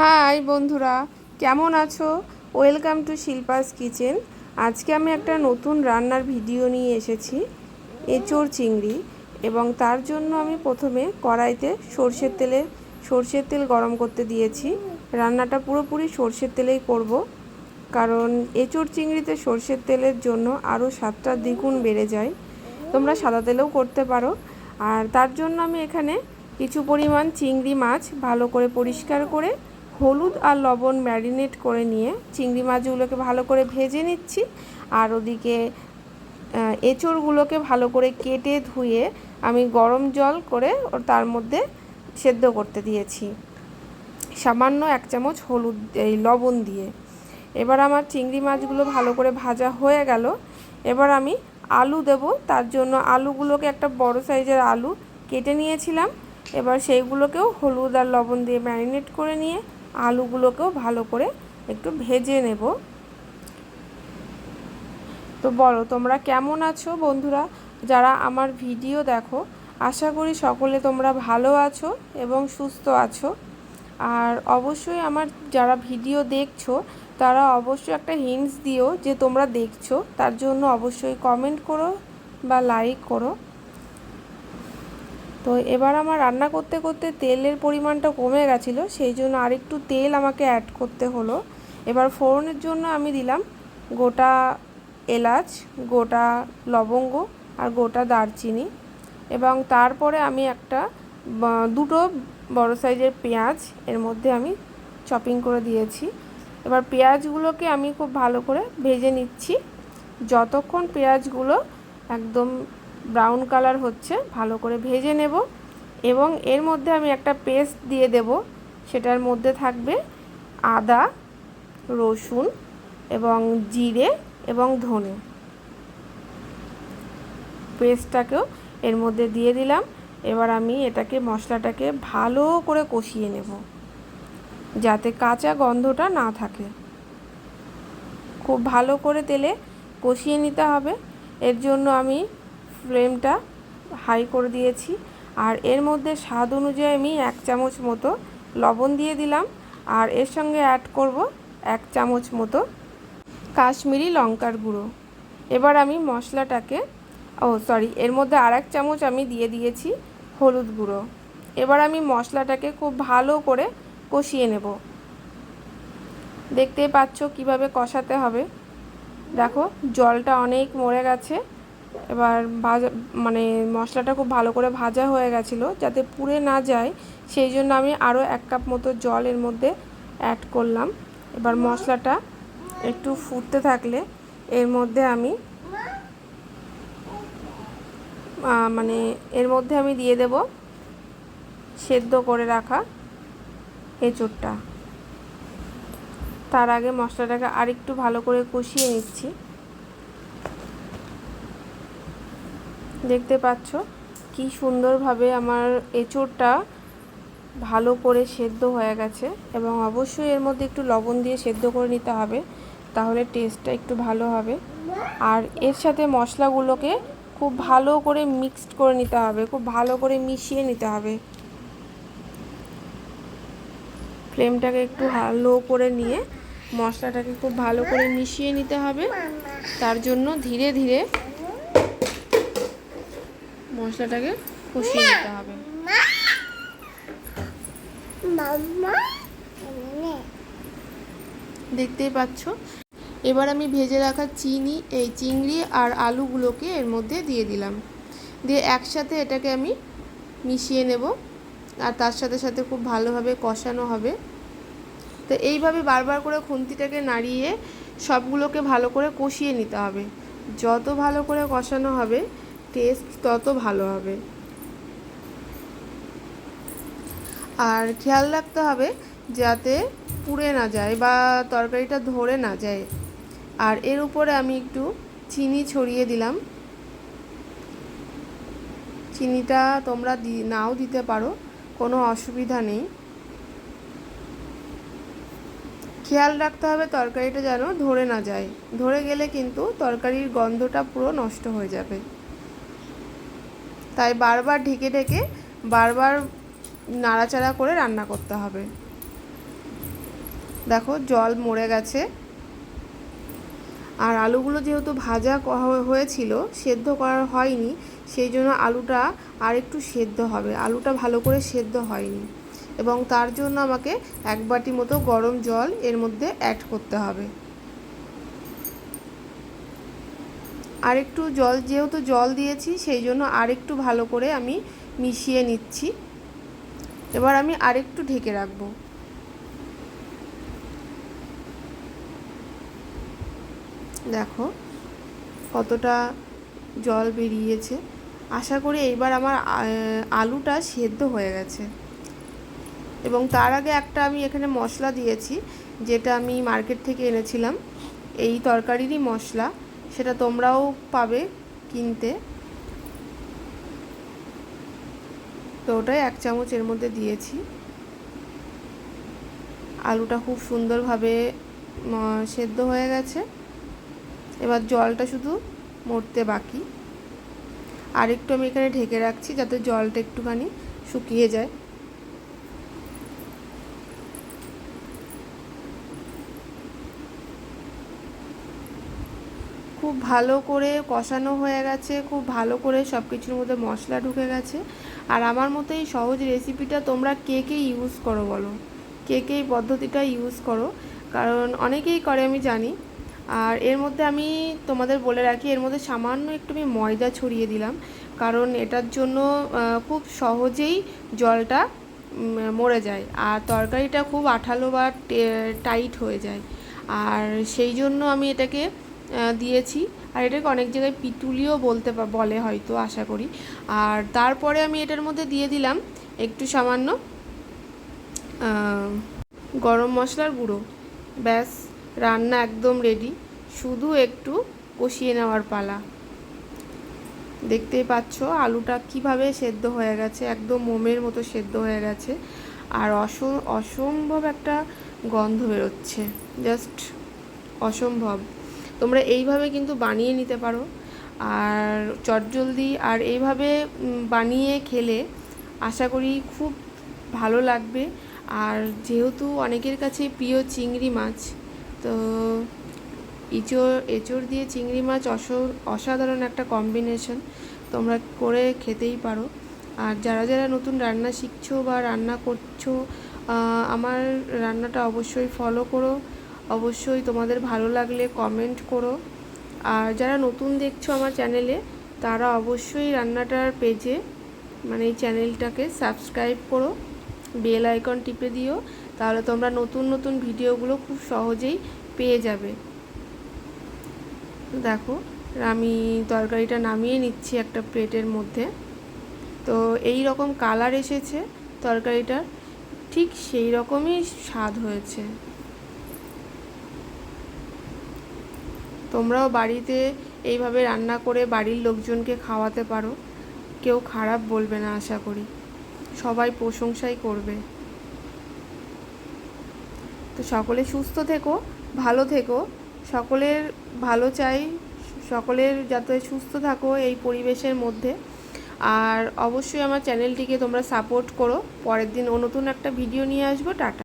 High বন্ধুরা, কেমন আছো? ওয়েলকাম টু শিল্পাস কিচেন আজকে আমি একটা নতুন রান্নার ভিডিও নিয়ে এসেছি এঁচোড় চিংড়ি। এবং তার জন্য আমি প্রথমে কড়াইতে সর্ষের তেলে, সর্ষের তেল গরম করতে দিয়েছি। রান্নাটা পুরোপুরি সর্ষের তেলেই করব, কারণ এঁচোড় চিংড়িতে সর্ষের তেলের জন্য আরও স্বাদটা দ্বিগুণ বেড়ে যায়। তোমরা সাদা তেলেও করতে পারো। আর তার জন্য আমি এখানে কিছু পরিমাণ চিংড়ি মাছ ভালো করে পরিষ্কার করে হলুদ আর লবণ ম্যারিনেট করে নিয়ে চিংড়ি মাছগুলোকে ভালো করে ভেজে নিচ্ছি। আর ওদিকে এঁচোড়গুলোকে ভালো করে কেটে ধুয়ে আমি গরম জল করে তার মধ্যে সেদ্ধ করতে দিয়েছি। সামান্য এক চামচ হলুদ, এই লবণ দিয়ে। এবার আমার চিংড়ি মাছগুলো ভালো করে ভাজা হয়ে গেল। এবার আমি আলু দেব। তার জন্য আলুগুলোকে একটা বড় সাইজের আলু কেটে নিয়েছিলাম। এবার সেইগুলোকেও হলুদ আর লবণ দিয়ে ম্যারিনেট করে নিয়ে আলুগুলোকেও ভালো করে একটু ভেজে নেব। তো বলো, তোমরা কেমন আছো বন্ধুরা? যারা আমার ভিডিও দেখো, আশা করি সকলে তোমরা ভালো আছো এবং সুস্থ আছো। আর অবশ্যই আমার যারা ভিডিও দেখছ, তারা অবশ্যই একটা হিন্টস দিও যে তোমরা দেখছ। তার জন্য অবশ্যই কমেন্ট করো বা লাইক করো। তো এবার আমার রান্না করতে করতে তেলের পরিমাণটা কমে গেছিল, সেই জন্য আরেকটু তেল আমাকে অ্যাড করতে হলো। এবার ফোড়নের জন্য আমি দিলাম গোটা এলাচ, গোটা লবঙ্গ আর গোটা দারচিনি এবং তারপরে আমি একটা দুটো বড় সাইজের পেঁয়াজ এর মধ্যে আমি চপিং করে দিয়েছি। এবার পেঁয়াজগুলোকে আমি খুব ভালো করে ভেজে নিচ্ছি। যতক্ষণ পেঁয়াজগুলো একদম ব্রাউন কালার হচ্ছে, ভালো করে ভেজে নেব এবং এর মধ্যে আমি একটা পেস্ট দিয়ে দেব, সেটার মধ্যে থাকবে আদা, রসুন এবং জিরে এবং ধনে। পেস্টটাকেও এর মধ্যে দিয়ে দিলাম, এবার আমি এটাকে, মশলাটাকে ভালো করে কষিয়ে নেব, যাতে কাঁচা গন্ধটা না থাকে। খুব ভালো করে তেলে কষিয়ে নিতে হবে, এর জন্য আমি ফ্লেমটা হাই করে দিয়েছি। আর এর মধ্যে স্বাদ অনুযায়ী আমি এক চামচ মতো লবণ দিয়ে দিলাম। আর এর সঙ্গে অ্যাড করব এক চামচ মতো কাশ্মীরি লঙ্কার গুঁড়ো। এবার আমি মশলাটাকে, ও সরি এর মধ্যে আর এক চামচ আমি দিয়ে দিয়েছি হলুদ গুঁড়ো। এবার আমি মশলাটাকে খুব ভালো করে কষিয়ে নেব। দেখতেই পাচ্ছ কীভাবে কষাতে হবে। দেখো, জলটা অনেক মরে গেছে। এবার ভাজা মানে মশলাটা খুব ভালো করে ভাজা হয়ে গেছিল, যাতে পুড়ে না যায়। সেই জন্য আমি আরও এক কাপ মতো জল এর মধ্যে অ্যাড করলাম। এবার মশলাটা একটু ফুটতে থাকলে এর মধ্যে আমি মানে এর মধ্যে আমি দিয়ে দেব সেদ্ধ করে রাখা এঁচোড়টা। তার আগে মশলাটাকে আরেকটু ভালো করে কষিয়ে নিচ্ছি। দেখতে পাচ্ছ? কি সুন্দরভাবে আমার এঁচোড়টা ভালো করে সেদ্ধ হয়ে গেছে এবং অবশ্যই এর মধ্যে একটু লবণ দিয়ে সেদ্ধ করে নিতে হবে, তাহলে টেস্টটা একটু ভালো হবে। আর এর সাথে মশলাগুলোকে খুব ভালো করে মিক্সড করে নিতে হবে, খুব ভালো করে মিশিয়ে নিতে হবে। ফ্লেমটাকে একটু লো করে নিয়ে মশলাটাকে খুব ভালো করে মিশিয়ে নিতে হবে। তার জন্য ধীরে ধীরে মশলাটাকে কষিয়ে নিতে হবে। দেখতেই পাচ্ছ? এবার আমি ভেজে রাখা চিনি এই চিংড়ি আর আলুগুলোকে এর মধ্যে দিয়ে দিলাম। দিয়ে একসাথে এটাকে আমি মিশিয়ে নেব। আর তার সাথে সাথে খুব ভালোভাবে কষানো হবে। তো এইভাবে বারবার করে খুন্তিটাকে নাড়িয়ে সবগুলোকে ভালো করে কষিয়ে নিতে হবে। যত ভালো করে কষানো হবে টেস্ট তত ভালো হবে। আর খেয়াল রাখতে হবে যাতে পুড়ে না যায় বা তরকারিটা ধরে না যায়। আর এর উপরে আমি একটু চিনি ছড়িয়ে দিলাম। চিনিটা তোমরা দি, নাও দিতে পারো, কোনো অসুবিধা নেই। খেয়াল রাখতে হবে তরকারিটা যেন ধরে না যায়। ধরে গেলে কিন্তু তরকারির গন্ধটা পুরো নষ্ট হয়ে যাবে। তাই বারবার ঢেকে ঢেকে বারবার নাড়াচাড়া করে রান্না করতে হবে। দেখো জল মরে গেছে। আর আলুগুলো যেহেতু ভাজা হয়েছিল, সেদ্ধ করা হয়নি, সেই জন্য আলুটা আর একটু সেদ্ধ হবে। আলুটা ভালো করে সেদ্ধ হয়নি। এবং তার জন্য আমাকে এক বাটি মতো গরম জল এর মধ্যে অ্যাড করতে হবে। আর একটু জল, যেহেতু জল দিয়েছি, সেই জন্য আর একটু ভালো করে আমি মিশিয়ে নিচ্ছি। এবার আমি আরেকটু ঢেকে রাখব। দেখো কতটা জল বেরিয়েছে। আশা করি এইবার আমার আলুটা সেদ্ধ হয়ে গেছে। এবং তার আগে একটা আমি এখানে মশলা দিয়েছি, যেটা আমি মার্কেট থেকে এনেছিলাম। এই তরকারিরই মশলা। সেটা তোমরাও পাবে কিনতে। তো ওটাই এক চামচ এর মধ্যে দিয়েছি। আলুটা খুব সুন্দরভাবে সেদ্ধ হয়ে গেছে। এবার জলটা শুধু মরতে বাকি। আর একটু আমি এখানে ঢেকে রাখছি যাতে জলটা একটুখানি শুকিয়ে যায়। খুব ভালো করে কষানো হয়ে গেছে, খুব ভালো করে সব কিছুর মধ্যে মশলা ঢুকে গেছে। আর আমার মতো এই সহজ রেসিপিটা তোমরা কে কে ইউজ করো বলো? কে কে এই পদ্ধতিটা ইউজ করো? কারণ অনেকেই করে, আমি জানি। আর এর মধ্যে আমি তোমাদের বলে রাখি, এর মধ্যে সামান্য একটু আমি ময়দা ছড়িয়ে দিলাম। কারণ এটার জন্য খুব সহজেই জলটা মরে যায়। আর তরকারিটা খুব আঠালো বা টাইট হয়ে যায়। আর সেই জন্য আমি এটাকে দিয়েছি। আর এটাকে অনেক জায়গায় পিটুলিও বলতে বলে হয়তো, আশা করি। আর তারপরে আমি এটার মধ্যে দিয়ে দিলাম একটু সামান্য গরম মশলার গুঁড়ো। ব্যাস, রান্না একদম রেডি শুধু একটু কষিয়ে নেওয়ার পালা। দেখতেই পাচ্ছ, আলুটা কীভাবে সেদ্ধ হয়ে গেছে, একদম মোমের মতো সেদ্ধ হয়ে গেছে। আর অস অসম্ভব একটা গন্ধ বেরোচ্ছে। জাস্ট অসম্ভব। তোমরা এইভাবে কিন্তু বানিয়ে নিতে পারো। আর চটজলদি আর এইভাবে বানিয়ে খেলে আশা করি খুব ভালো লাগবে। আর যেহেতু অনেকের কাছে প্রিয় চিংড়ি মাছ, তো ইঁচড়, এঁচড় দিয়ে চিংড়ি মাছ অস, অসাধারণ একটা কম্বিনেশন তোমরা করে খেতেই পারো। আর যারা যারা নতুন রান্না শিখছো বা রান্না করছ আমার রান্নাটা অবশ্যই ফলো করো। অবশ্যই তোমাদের ভালো লাগলে কমেন্ট করো। আর যারা নতুন দেখছ আমার চ্যানেলে তারা অবশ্যই রান্নাটার পেজে মানে এই চ্যানেলটাকে সাবস্ক্রাইব করো বেল আইকন টিপে দিও, তাহলে তোমরা নতুন নতুন ভিডিওগুলো খুব সহজেই পেয়ে যাবে। দেখো, আমি তরকারিটা নামিয়ে নিচ্ছি একটা প্লেটের মধ্যে। তো এই রকম কালার এসেছে তরকারিটার, ঠিক সেই রকমই স্বাদ হয়েছে। তোমরাও বাড়িতে এইভাবে রান্না করে বাড়ির লোকজনকে খাওয়াতে পারো। কেউ খারাপ বলবে না, আশা করি। সবাই প্রশংসাই করবে। তো সকলে সুস্থ থেকো, ভালো থেকো। সকলের ভালো চাই, সকলের যাতে সুস্থ থাকো এই পরিবেশের মধ্যে। আর অবশ্যই আমার চ্যানেলটিকে তোমরা সাপোর্ট করো। পরের দিন নতুন একটা ভিডিও নিয়ে আসব। টাটা।